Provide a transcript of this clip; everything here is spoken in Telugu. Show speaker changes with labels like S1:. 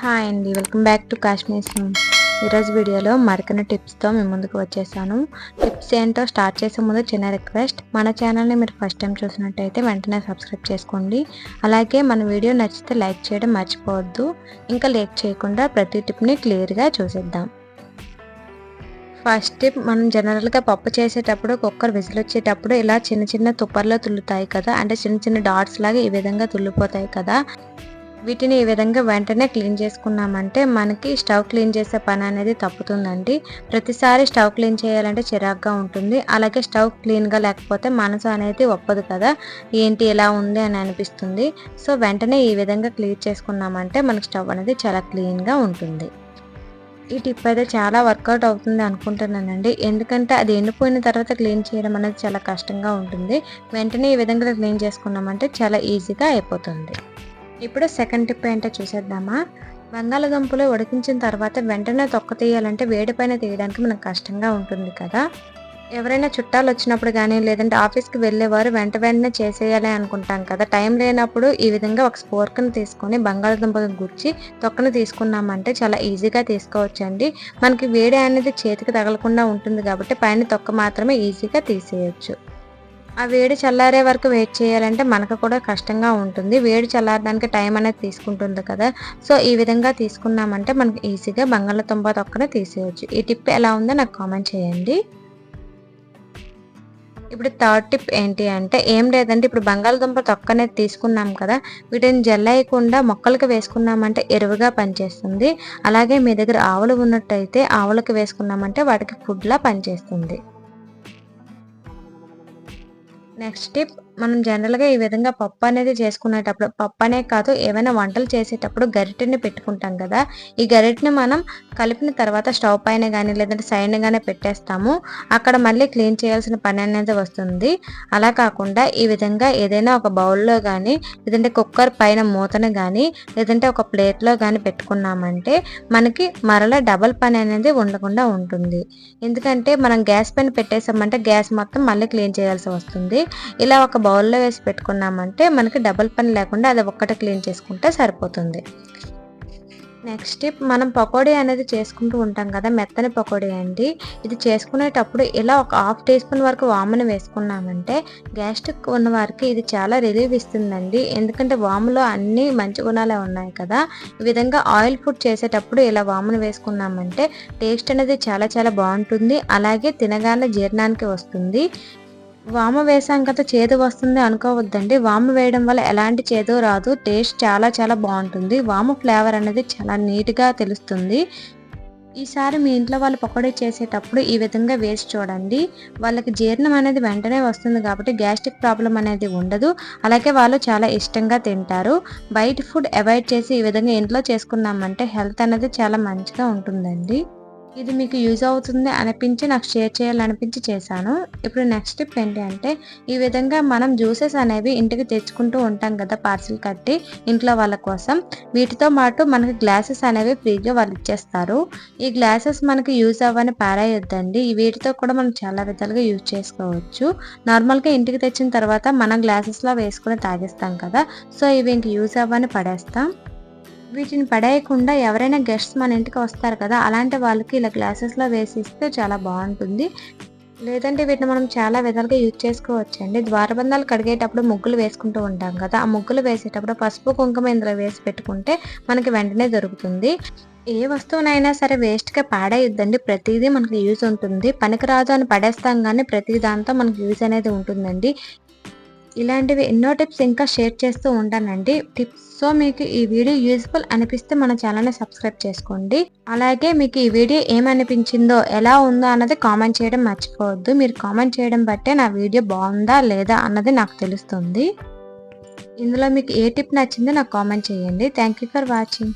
S1: హాయ్ అండి welcome back to Kashmir swim ఈరోజు వీడియోలో మరికొన్ని టిప్స్తో మేము ముందుకు వచ్చేసాను. టిప్స్ ఏంటో స్టార్ట్ చేసే ముందు చిన్న రిక్వెస్ట్. మన ఛానల్ని మీరు ఫస్ట్ టైం చూసినట్టయితే వెంటనే సబ్స్క్రైబ్ చేసుకోండి. అలాగే మన వీడియో నచ్చితే లైక్ చేయడం మర్చిపోవద్దు. ఇంకా లేట్ చేయకుండా ప్రతి టిప్ని క్లియర్గా చూసేద్దాం. ఫస్ట్ టిప్ మనం జనరల్గా పప్పు చేసేటప్పుడు కుక్కర్ విజిల్ వచ్చేటప్పుడు ఇలా చిన్న చిన్న తుప్పర్లో తుల్లుతాయి కదా. అంటే చిన్న చిన్న డాట్స్ లాగా ఈ విధంగా తుల్లిపోతాయి కదా. వీటిని ఈ విధంగా వెంటనే క్లీన్ చేసుకున్నామంటే మనకి స్టవ్ క్లీన్ చేసే పని అనేది తప్పుతుందండి. ప్రతిసారి స్టవ్ క్లీన్ చేయాలంటే చిరాగ్గా ఉంటుంది. అలాగే స్టవ్ క్లీన్గా లేకపోతే మనసు అనేది ఒప్పదు కదా. ఏంటి ఎలా ఉంది అని అనిపిస్తుంది. సో వెంటనే ఈ విధంగా క్లీన్ చేసుకున్నామంటే మనకి స్టవ్ అనేది చాలా క్లీన్గా ఉంటుంది. ఈ టిప్ అయితే చాలా వర్కౌట్ అవుతుంది అనుకుంటున్నానండి. ఎందుకంటే అది ఎండిపోయిన తర్వాత క్లీన్ చేయడం అనేది చాలా కష్టంగా ఉంటుంది. వెంటనే ఈ విధంగా క్లీన్ చేసుకున్నామంటే చాలా ఈజీగా అయిపోతుంది. ఇప్పుడు సెకండ్ టిప్ ఏంటో చూసేద్దామా? బంగాళదుంపలు ఉడికించిన తర్వాత వెంటనే తొక్క తీయాలంటే వేడి పైన తీయడానికి మనకు కష్టంగా ఉంటుంది కదా. ఎవరైనా చుట్టాలు వచ్చినప్పుడు కానీ లేదంటే ఆఫీస్కి వెళ్ళేవారు వెంట వెంటనే చేసేయాలి అనుకుంటాం కదా. టైం లేనప్పుడు ఈ విధంగా ఒక స్పోర్క్ని తీసుకొని బంగాళదుంపను గుర్చి తొక్కను తీసుకున్నామంటే చాలా ఈజీగా తీసుకోవచ్చండి. మనకి వేడి అనేది చేతికి తగలకుండా ఉంటుంది కాబట్టి పైన తొక్క మాత్రమే ఈజీగా తీసేయచ్చు. ఆ వేడి చల్లారే వరకు వెయిట్ చేయాలంటే మనకు కూడా కష్టంగా ఉంటుంది. వేడి చల్లారడానికి టైం అనేది తీసుకుంటుంది కదా. సో ఈ విధంగా తీసుకున్నామంటే మనకు ఈజీగా బంగాళదుంప తొక్కనే తీసేయచ్చు. ఈ టిప్ ఎలా ఉందో నాకు కామెంట్ చేయండి. ఇప్పుడు థర్డ్ టిప్ ఏంటి అంటే ఏం లేదంటే ఇప్పుడు బంగాళదుంప తొక్కనే తీసుకున్నాం కదా. వీటిని జల్లేయకుండా మొక్కలకి వేసుకున్నామంటే ఎరువుగా పనిచేస్తుంది. అలాగే మీ దగ్గర ఆవులు ఉన్నట్టయితే ఆవులకు వేసుకున్నామంటే వాటికి ఫుడ్లా పనిచేస్తుంది. నెక్స్ట్ టిప్ మనం జనరల్గా ఈ విధంగా పప్పు అనేది చేసుకునేటప్పుడు పప్పు అనే కాదు ఏమైనా వంటలు చేసేటప్పుడు గరిటెని పెట్టుకుంటాం కదా. ఈ గరిటెని మనం కలిపిన తర్వాత స్టవ్ పైన కానీ లేదంటే సైడ్ కానీ పెట్టేస్తాము. అక్కడ మళ్ళీ క్లీన్ చేయాల్సిన పని అనేది వస్తుంది. అలా కాకుండా ఈ విధంగా ఏదైనా ఒక బౌల్లో కానీ లేదంటే కుక్కర్ పైన మూతను కానీ లేదంటే ఒక ప్లేట్లో కానీ పెట్టుకున్నామంటే మనకి మరలా డబల్ పని అనేది ఉండకుండా ఉంటుంది. ఎందుకంటే మనం గ్యాస్ పైన పెట్టేసామంటే గ్యాస్ మొత్తం మళ్ళీ క్లీన్ చేయాల్సి వస్తుంది. ఇలా ఒక బౌల్లో వేసి పెట్టుకున్నామంటే మనకి డబల్ పని లేకుండా అది ఒక్కటే క్లీన్ చేసుకుంటే సరిపోతుంది. నెక్స్ట్ మనం పకోడీ అనేది చేసుకుంటూ ఉంటాం కదా మెత్తని పకోడీ అండి. ఇది చేసుకునేటప్పుడు ఇలా ఒక హాఫ్ టీ స్పూన్ వరకు వామును వేసుకున్నామంటే గ్యాస్ట్రిక్ ఉన్న వారికి ఇది చాలా రిలీఫ్ ఇస్తుందండి. ఎందుకంటే వాములో అన్ని మంచి గుణాలే ఉన్నాయి కదా. ఈ విధంగా ఆయిల్ ఫుడ్ చేసేటప్పుడు ఇలా వామును వేసుకున్నామంటే టేస్ట్ అనేది చాలా చాలా బాగుంటుంది. అలాగే తినగానే జీర్ణానికి వస్తుంది. వామ వేసాం కదా చేదు వస్తుంది అనుకోవద్దండి. వామ వేయడం వల్ల ఎలాంటి చేదు రాదు. టేస్ట్ చాలా చాలా బాగుంటుంది. వామ ఫ్లేవర్ అనేది చాలా నీట్గా తెలుస్తుంది. ఈసారి మీ ఇంట్లో వాళ్ళు పకోడీ చేసేటప్పుడు ఈ విధంగా వేసి చూడండి. వాళ్ళకి జీర్ణం అనేది వెంటనే వస్తుంది కాబట్టి గ్యాస్ట్రిక్ ప్రాబ్లం అనేది ఉండదు. అలాగే వాళ్ళు చాలా ఇష్టంగా తింటారు. బయట ఫుడ్ అవాయిడ్ చేసి ఈ విధంగా ఇంట్లో చేసుకున్నామంటే హెల్త్ అనేది చాలా మంచిగా ఉంటుందండి. ఇది మీకు యూజ్ అవుతుంది అనిపించి నాకు షేర్ చేయాలనిపించి చేశాను. ఇప్పుడు నెక్స్ట్ టిప్ ఏంటి అంటే ఈ విధంగా మనం జ్యూసెస్ అనేవి ఇంటికి తెచ్చుకుంటూ ఉంటాం కదా పార్సిల్ కట్టి ఇంట్లో వాళ్ళ కోసం. వీటితో పాటు మనకి గ్లాసెస్ అనేవి ఫ్రీగా వాళ్ళు ఇచ్చేస్తారు. ఈ గ్లాసెస్ మనకి యూజ్ అవ్వని పారాయొద్దండి. వీటితో కూడా మనం చాలా విధాలుగా యూజ్ చేసుకోవచ్చు. నార్మల్గా ఇంటికి తెచ్చిన తర్వాత మనం గ్లాసెస్లో వేసుకుని తాగిస్తాం కదా సో ఇవి ఇంక యూజ్ అవ్వని పడేస్తాం. వీటిని పడేయకుండా ఎవరైనా గెస్ట్స్ మన ఇంటికి వస్తారు కదా అలాంటి వాళ్ళకి ఇలా గ్లాసెస్లో వేసి ఇస్తే చాలా బాగుంటుంది. లేదంటే వీటిని మనం చాలా విధాలుగా యూజ్ చేసుకోవచ్చు అండి ద్వారబంధాలు కడిగేటప్పుడు ముగ్గులు వేసుకుంటూ ఉంటాం కదా ఆ ముగ్గులు వేసేటప్పుడు పసుపు కుంకుమ ఇందులో వేసి పెట్టుకుంటే మనకి వెంటనే దొరుకుతుంది. ఏ వస్తువునైనా సరే వేస్ట్గా పాడేయొద్దండి ప్రతిదీ మనకి యూజ్ ఉంటుంది. పనికిరాదు అని పడేస్తాం కానీ ప్రతి దాంతో మనకి యూజ్ అనేది ఉంటుందండి. ఇలాంటివి ఎన్నో టిప్స్ ఇంకా షేర్ చేస్తూ ఉంటానండి టిప్స్ సో మీకు ఈ వీడియో యూజ్ఫుల్ అనిపిస్తే మన ఛానల్ని సబ్స్క్రైబ్ చేసుకోండి. అలాగే మీకు ఈ వీడియో ఏమనిపించిందో ఎలా ఉందో అన్నది కామెంట్ చేయడం మర్చిపోవద్దు. మీరు కామెంట్ చేయడం బట్టే నా వీడియో బాగుందా లేదా అన్నది నాకు తెలుస్తుంది. ఇందులో మీకు ఏ టిప్ నచ్చిందో నాకు కామెంట్ చేయండి. Thank you for watching